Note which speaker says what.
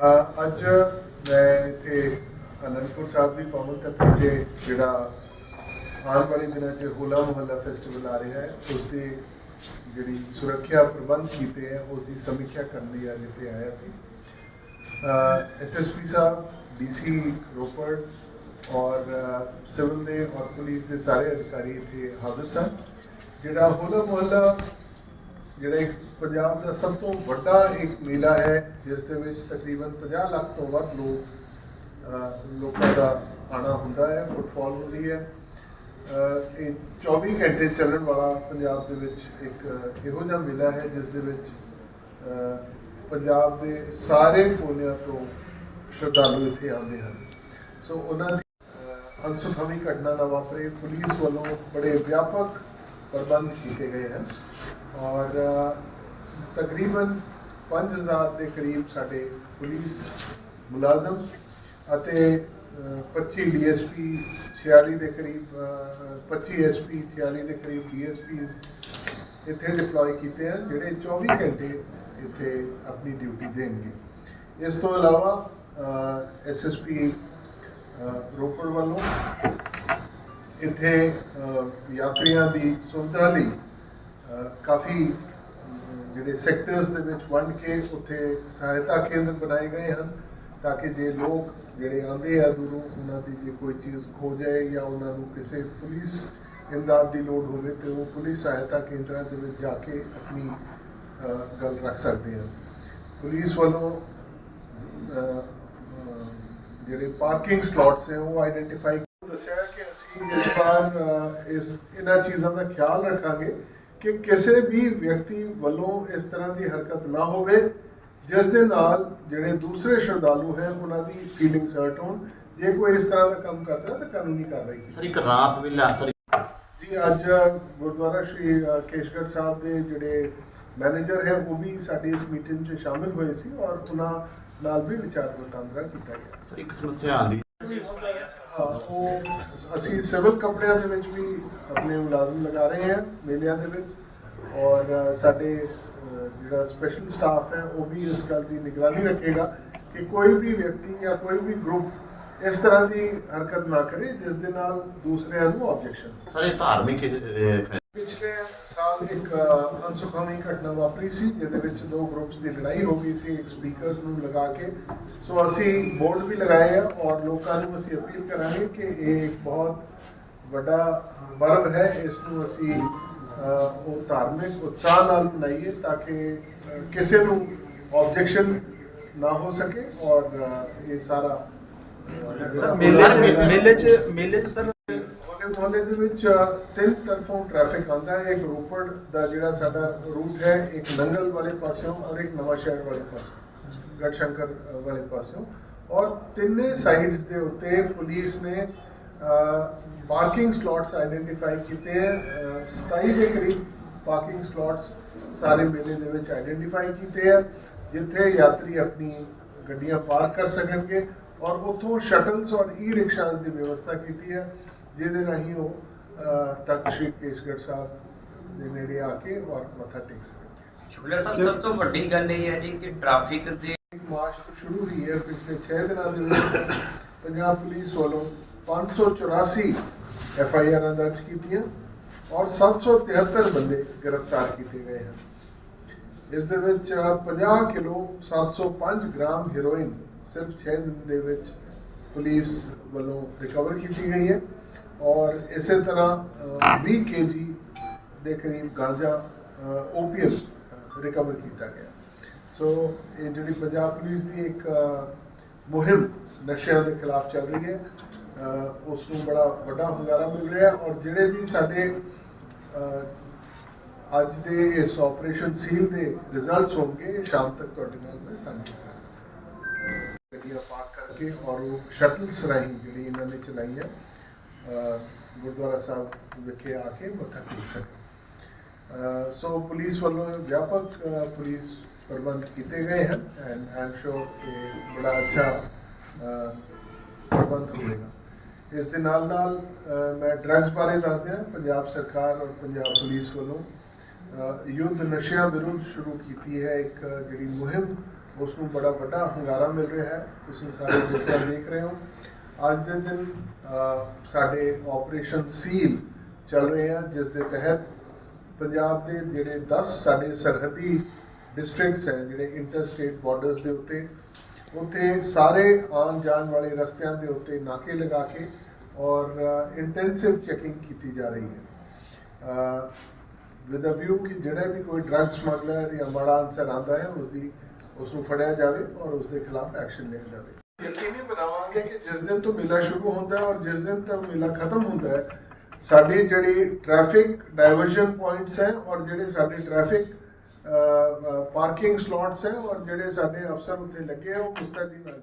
Speaker 1: ਅੱਜ ਮੈਂ ਇੱਥੇ ਅਨੰਦਪੁਰ ਸਾਹਿਬ ਦੀ ਪਾਵਨ ਧਰਤੀ ਤੇ ਜਿਹੜਾ ਆਉਣ ਵਾਲੇ ਦਿਨਾਂ 'ਚ ਹੋਲਾ ਮੁਹੱਲਾ ਫੈਸਟੀਵਲ ਆ ਰਿਹਾ ਹੈ ਉਸ ਦੀ ਜਿਹੜੀ ਸੁਰੱਖਿਆ ਪ੍ਰਬੰਧ ਕੀਤੇ ਹੈ ਉਸ ਦੀ ਸਮੀਖਿਆ ਕਰਨ ਲਈ ਅੱਜ ਇੱਥੇ ਆਇਆ ਸੀ। ਐਸਐਸਪੀ ਸਾਹਿਬ ਡੀਸੀ ਰੋਪੜ ਔਰ ਸਿਵਲ ਦੇ ਔਰ ਪੁਲਿਸ ਦੇ ਸਾਰੇ ਅਧਿਕਾਰੀ ਇੱਥੇ ਹਾਜ਼ਰ ਸਨ, ਜਿਹੜਾ ਹੋਲਾ ਮੁਹੱਲਾ ਜਿਹੜਾ ਇੱਕ ਪੰਜਾਬ ਦਾ ਸਭ ਤੋਂ ਵੱਡਾ ਇੱਕ ਮੇਲਾ ਹੈ, ਜਿਸ ਦੇ ਵਿੱਚ ਤਕਰੀਬਨ 50 ਲੱਖ ਤੋਂ ਵੱਧ ਲੋਕ ਲੋਕਾਂ ਦਾ ਆਣਾ ਹੁੰਦਾ ਹੈ ਫੁੱਟਫਾਲ ਹੁੰਦੀ ਹੈ। ਇਹ 24 ਘੰਟੇ ਚੱਲਣ ਵਾਲਾ ਪੰਜਾਬ ਦੇ ਵਿੱਚ ਇੱਕ ਇਹੋ ਜਿਹਾ ਮੇਲਾ ਹੈ, ਜਿਸ ਦੇ ਵਿੱਚ ਪੰਜਾਬ ਦੇ ਸਾਰੇ ਕੋਨਿਆਂ ਤੋਂ ਸ਼ਰਧਾਲੂ ਇੱਥੇ ਆਉਂਦੇ ਹਨ। ਸੋ ਉਹਨਾਂ ਦੀ ਅਨਸੁਖਾਵੀ ਘਟਨਾ ਨਾ ਵਾਪਰੇ ਪੁਲਿਸ ਵੱਲੋਂ ਬੜੇ ਵਿਆਪਕ ਪ੍ਰਬੰਧ ਕੀਤੇ ਗਏ ਹਨ। ਔਰ ਅ, ਤਕਰੀਬਨ 5000 ਦੇ ਕਰੀਬ ਸਾਡੇ ਪੁਲਿਸ ਮੁਲਾਜ਼ਮ ਅਤੇ ਅ, 25 ਡੀਐਸਪੀ 46 ਦੇ ਕਰੀਬ ਅ, 25 ਐਸਪੀ 46 ਦੇ ਕਰੀਬ ਡੀਐਸਪੀ ਇੱਥੇ ਡਿਪਲੋਏ ਕੀਤੇ ਹਨ ਜਿਹੜੇ 24 ਘੰਟੇ ਇੱਥੇ ਆਪਣੀ ਡਿਊਟੀ ਦੇਣਗੇ। ਇਸ ਤੋਂ ਇਲਾਵਾ ਐਸਐਸਪੀ ਰੋਪੜ ਵੱਲੋਂ ਇੱਥੇ ਯਾਤਰੀਆਂ ਦੀ ਸੁਵਿਧਾ ਲਈ ਕਾਫੀ ਜਿਹੜੇ ਸੈਕਟਰਸ ਦੇ ਵਿੱਚ ਵੰਡ ਕੇ ਉੱਥੇ ਸਹਾਇਤਾ ਕੇਂਦਰ ਬਣਾਏ ਗਏ ਹਨ ਤਾਂ ਕਿ ਜੇ ਲੋਕ ਜਿਹੜੇ ਆਉਂਦੇ ਆ ਦੂਰੋਂ, ਉਹਨਾਂ ਦੀ ਜੇ ਕੋਈ ਚੀਜ਼ ਖੋ ਜਾਏ ਜਾਂ ਉਹਨਾਂ ਨੂੰ ਕਿਸੇ ਪੁਲਿਸ ਇਮਦਾਦ ਦੀ ਲੋੜ ਹੋਵੇ ਤੇ ਉਹ ਪੁਲਿਸ ਸਹਾਇਤਾ ਕੇਂਦਰਾਂ ਦੇ ਵਿੱਚ ਜਾ ਕੇ ਆਪਣੀ ਗੱਲ ਰੱਖ ਸਕਦੇ ਹਨ। ਪੁਲਿਸ ਵੱਲੋਂ ਜਿਹੜੇ ਪਾਰਕਿੰਗ ਸਲੋਟਸ ਨੇ ਉਹ ਆਈਡੈਂਟੀਫਾਈ ਦੱਸਿਆ ਕਿ ਅਸੀਂ ਇਸ ਵਾਰ ਇਸ ਇਹਨਾਂ ਚੀਜ਼ਾਂ ਦਾ ਖਿਆਲ ਰੱਖਾਂਗੇ ਕਿ ਕਿਸੇ ਵੀ ਵਿਅਕਤੀ ਵੱਲੋਂ ਇਸ ਤਰ੍ਹਾਂ ਦੀ ਹਰਕਤ ਨਾ ਹੋਵੇ ਜਿਸ ਦੇ ਨਾਲ ਜਿਹੜੇ ਦੂਸਰੇ ਸ਼ਰਧਾਲੂ ਹੈ ਉਹਨਾਂ ਦੀ ਫੀਲਿੰਗਸ ਹਰਟ ਹੋਣ। ਜੇ ਕੋਈ ਇਸ ਤਰ੍ਹਾਂ ਦਾ ਕੰਮ ਕਰਦਾ ਤਾਂ ਕਾਨੂੰਨੀ ਕਾਰਵਾਈ ਕੀਤੀ
Speaker 2: ਸਰ ਇੱਕ ਰਾਤ ਵੇਲਾ ਸਰ
Speaker 1: ਜੀ ਅੱਜ ਗੁਰਦੁਆਰਾ ਸ਼੍ਰੀ ਅ, ਕੇਸ਼ਗੜ੍ਹ ਸਾਹਿਬ ਦੇ ਜਿਹੜੇ ਮੈਨੇਜਰ ਹੈ ਉਹ ਵੀ ਸਾਡੀ ਇਸ ਮੀਟਿੰਗ 'ਚ ਸ਼ਾਮਿਲ ਹੋਏ ਸੀ ਔਰ ਉਹਨਾਂ ਨਾਲ ਵੀ ਵਿਚਾਰ ਵਟਾਂਦਰਾ ਕੀਤਾ ਗਿਆ।
Speaker 2: ਸਰ ਇੱਕ ਸਮੱਸਿਆ ਆਂਦੀ
Speaker 1: ਹਾਂ, ਉਹ ਅਸੀਂ ਸਿਵਲ ਕੱਪੜਿਆਂ ਦੇ ਵਿੱਚ ਵੀ ਆਪਣੇ ਮੁਲਾਜ਼ਮ ਲਗਾ ਰਹੇ ਹਾਂ, ਮੇਲਿਆਂ ਦੇ ਵਿੱਚ। ਔਰ ਸਾਡੇ ਜਿਹੜਾ ਸਪੈਸ਼ਲ ਸਟਾਫ ਹੈ, ਉਹ ਵੀ ਇਸ ਗੱਲ ਦੀ ਨਿਗਰਾਨੀ ਰੱਖੇਗਾ ਕਿ ਕੋਈ ਵੀ ਵਿਅਕਤੀ ਜਾਂ ਕੋਈ ਵੀ ਗਰੁੱਪ ਇਸ ਤਰ੍ਹਾਂ ਦੀ ਹਰਕਤ ਨਾ ਕਰੇ ਜਿਸ ਦੇ ਨਾਲ ਦੂਸਰਿਆਂ ਨੂੰ ਆਬਜੈਕਸ਼ਨ
Speaker 2: ਸਰ ਇਹ ਧਾਰਮਿਕ
Speaker 1: ਪਿਛਲੇ ਸਾਲ ਇੱਕ ਅਨਸੁਖਾਵੀ ਘਟਨਾ ਵਾਪਰੀ ਸੀ ਜਿਹਦੇ ਵਿੱਚ ਦੋ ਗਰੁੱਪਸ ਦੀ ਲੜਾਈ ਹੋ ਗਈ ਸੀ ਇੱਕ ਸਪੀਕਰ ਨੂੰ ਲਗਾ ਕੇ। ਸੋ ਅਸੀਂ ਬੋਰਡ ਵੀ ਲਗਾਏ ਆ ਔਰ ਲੋਕਾਂ ਨੂੰ ਅਸੀਂ ਅਪੀਲ ਕਰਾਂਗੇ ਕਿ ਇਹ ਇੱਕ ਬਹੁਤ ਵੱਡਾ ਪਰਵ ਹੈ ਇਸ ਨੂੰ ਅਸੀਂ ਉਹ ਧਾਰਮਿਕ ਉਤਸ਼ਾਹ ਨਾਲ ਮਨਾਈਏ ਤਾਂ ਕਿ ਕਿਸੇ ਨੂੰ ਆਬਜੈਕਸ਼ਨ ਨਾ ਹੋ ਸਕੇ ਔਰ ਇਹ ਸਾਰਾ
Speaker 3: ਮੇਲੇ ਮੇਲੇ ਚ ਮੇਲੇ ਚ ਸਰ
Speaker 1: ਹੋਲੇ ਮੁਹੱਲੇ ਦੇ ਵਿੱਚ ਤਿੰਨ ਤਰਫੋਂ ਟ੍ਰੈਫਿਕ ਆਉਂਦਾ ਹੈ। ਇੱਕ ਰੋਪੜ ਦਾ ਜਿਹੜਾ ਸਾਡਾ ਰੂਟ ਹੈ ਇੱਕ ਨੰਗਲ ਵਾਲੇ ਪਾਸਿਓਂ ਔਰ ਇੱਕ ਨਵਾਂ ਸ਼ਹਿਰ ਵਾਲੇ ਪਾਸਿਓਂ ਗੜਸ਼ੰਕਰ ਵਾਲੇ ਪਾਸਿਓਂ। ਔਰ ਤਿੰਨੇ ਸਾਈਡਸ ਦੇ ਉੱਤੇ ਪੁਲਿਸ ਨੇ ਪਾਰਕਿੰਗ ਸਲੋਟਸ ਆਈਡੈਂਟੀਫਾਈ ਕੀਤੇ ਹੈ। ਅ, 27 ਦੇ ਕਰੀਬ ਪਾਰਕਿੰਗ ਸਲੋਟਸ ਸਾਰੇ ਮੇਲੇ ਦੇ ਵਿੱਚ ਆਈਡੈਂਟੀਫਾਈ ਕੀਤੇ ਹੈ ਜਿੱਥੇ ਯਾਤਰੀ ਆਪਣੀ ਗੱਡੀਆਂ ਪਾਰਕ ਕਰ ਸਕਣਗੇ। ਔਰ ਉੱਥੋਂ ਸ਼ਟਲਸ ਔਰ ਈ ਰਿਕਸ਼ਾਸ ਦੀ ਵਿਵਸਥਾ ਕੀਤੀ ਹੈ ਜਿਹਦੇ ਰਾਹੀਂ ਉਹ ਤਖਤ ਸ਼੍ਰੀ ਕੇਸਗੜ੍ਹ ਸਾਹਿਬ ਦੇ ਨੇੜੇ ਆ ਕੇ ਔਰ ਮੱਥਾ ਟੇਕ ਸਕਣਗੇ
Speaker 4: ਸ਼ੁਕਲਾ ਸਾਹਿਬ ਸਭ ਤੋਂ ਵੱਡੀ ਗੱਲ ਇਹ ਹੈ ਜੀ ਕਿ ਟ੍ਰੈਫਿਕ ਦੇ
Speaker 1: ਮਾਰਚ ਤੋਂ ਸ਼ੁਰੂ ਹੋਈ ਹੈ ਪਿਛਲੇ 6 ਦਿਨਾਂ ਦੇ ਵਿੱਚ ਪੰਜਾਬ ਪੁਲਿਸ ਵੱਲੋਂ 584 ਐਫ ਆਈ ਆਰਾਂ ਦਰਜ ਕੀਤੀਆਂ ਔਰ 773 ਬੰਦੇ ਗ੍ਰਿਫਤਾਰ ਕੀਤੇ ਗਏ ਹਨ। ਇਸ ਦੇ ਵਿੱਚ 50 ਕਿਲੋ 705 ਗ੍ਰਾਮ ਹੈਰੋਇਨ ਸਿਰਫ 6 ਦਿਨ ਦੇ ਵਿੱਚ ਪੁਲਿਸ ਵੱਲੋਂ ਰਿਕਵਰ ਕੀਤੀ ਗਈ ਹੈ। ਔਰ ਇਸੇ ਤਰ੍ਹਾਂ ਅ, 20 ਕੇਜੀ ਦੇ ਕਰੀਬ ਗਾਂਜਾ ਓਪੀਅਮ ਰਿਕਵਰ ਕੀਤਾ ਗਿਆ। ਸੋ ਇਹ ਜਿਹੜੀ ਪੰਜਾਬ ਪੁਲਿਸ ਦੀ ਇੱਕ ਮੁਹਿੰਮ ਨਸ਼ਿਆਂ ਦੇ ਖਿਲਾਫ ਚੱਲ ਰਹੀ ਹੈ। ਅ, ਉਸ ਨੂੰ ਬੜਾ ਵੱਡਾ ਹੁੰਗਾਰਾ ਮਿਲ ਰਿਹਾ ਔਰ ਜਿਹੜੇ ਵੀ ਸਾਡੇ ਅੱਜ ਦੇ ਇਸ ਆਪਰੇਸ਼ਨ ਸੀਲ ਦੇ ਰਿਜ਼ਲਟਸ ਹੋਣਗੇ ਇਹ ਸ਼ਾਮ ਤੱਕ ਤੁਹਾਡੇ ਨਾਲ ਮੈਂ ਸਾਂਝੇ ਕਰਾਂਗਾ। ਗੱਡੀਆਂ ਪਾਰਕ ਕਰਕੇ ਔਰ ਉਹ ਸ਼ਟਲਸ ਰਾਹੀਂ ਜਿਹੜੀ ਇਹਨਾਂ ਨੇ ਚਲਾਈਆਂ ਗੁਰਦੁਆਰਾ ਸਾਹਿਬ ਵਿਖੇ ਆ ਕੇ ਮੱਥਾ ਟੇਕ ਸਕਣ। ਸੋ ਪੁਲਿਸ ਵੱਲੋਂ ਵਿਆਪਕ ਪੁਲਿਸ ਪ੍ਰਬੰਧ ਕੀਤੇ ਗਏ ਹਨ ਐਂਡ ਆਈ ਐਮ ਸ਼ੋਰ ਕਿ ਬੜਾ ਅੱਛਾ ਪ੍ਰਬੰਧ ਹੋਵੇਗਾ। ਇਸ ਦੇ ਨਾਲ ਨਾਲ ਮੈਂ ਡਰੱਗਸ ਬਾਰੇ ਦੱਸ ਦਿਆਂ, ਪੰਜਾਬ ਸਰਕਾਰ ਔਰ ਪੰਜਾਬ ਪੁਲਿਸ ਵੱਲੋਂ ਯੁੱਧ ਨਸ਼ਿਆਂ ਵਿਰੁੱਧ ਸ਼ੁਰੂ ਕੀਤੀ ਹੈ ਇੱਕ ਜਿਹੜੀ ਮੁਹਿੰਮ ਉਸ ਨੂੰ ਬੜਾ ਵੱਡਾ ਹੰਗਾਰਾ ਮਿਲ ਰਿਹਾ ਹੈ। ਤੁਸੀਂ ਸਾਰੇ ਜਿਸ ਤਰ੍ਹਾਂ ਦੇਖ ਰਹੇ ਹੋ, ਅੱਜ ਦੇ ਦਿਨ ਸਾਡੇ ਆਪਰੇਸ਼ਨ ਸੀਲ ਚੱਲ ਰਹੇ ਆ, ਜਿਸ ਦੇ ਤਹਿਤ ਪੰਜਾਬ ਦੇ ਜਿਹੜੇ 10 ਸਾਡੇ ਸਰਹੱਦੀ ਡਿਸਟ੍ਰਿਕਟਸ ਹੈ, ਜਿਹੜੇ ਇੰਟਰ ਸਟੇਟ ਬਾਰਡਰਸ ਦੇ ਉੱਤੇ, ਉੱਥੇ ਸਾਰੇ ਆਉਣ ਜਾਣ ਵਾਲੇ ਰਸਤਿਆਂ ਦੇ ਉੱਤੇ ਨਾਕੇ ਲਗਾ ਕੇ ਔਰ ਇੰਟੈਂਸਿਵ ਚੈਕਿੰਗ ਕੀਤੀ ਜਾ ਰਹੀ ਹੈ। ਵਿਦ ਅ ਵਿਊ ਕਿ ਜਿਹੜਾ ਵੀ ਕੋਈ ਡਰੱਗ ਸਮਗਲਰ ਜਾਂ ਮਾੜਾ ਅਨਸਰ ਆਂਦਾ ਹੈ ਉਸ ਦੀ ਉਸ ਨੂੰ ਫੜਿਆ ਜਾਵੇ ਔਰ ਉਸ ਦੇ ਖਿਲਾਫ ਐਕਸ਼ਨ ਲਿਆ ਜਾਵੇ। ਯਕੀਨੀ ਬਣਾਵਾਂਗੇ ਕਿ ਜਿਸ ਦਿਨ ਤੋਂ ਮੇਲਾ ਸ਼ੁਰੂ ਹੁੰਦਾ ਹੈ ਔਰ ਜਿਸ ਦਿਨ ਤੱਕ ਮੇਲਾ ਖਤਮ ਹੁੰਦਾ ਹੈ, ਸਾਡੀ ਜਿਹੜੀ ਟ੍ਰੈਫਿਕ ਡਾਇਵਰਸ਼ਨ ਪੁਆਇੰਟਸ ਹੈ ਔਰ ਜਿਹੜੇ ਸਾਡੇ ਟ੍ਰੈਫਿਕ ਪਾਰਕਿੰਗ ਸਲੋਟਸ ਹੈ ਔਰ ਜਿਹੜੇ ਸਾਡੇ ਅਫਸਰ ਉੱਥੇ ਲੱਗੇ ਆ, ਉਹ ਮੁਸਤੈਦੀ ਨਾਲ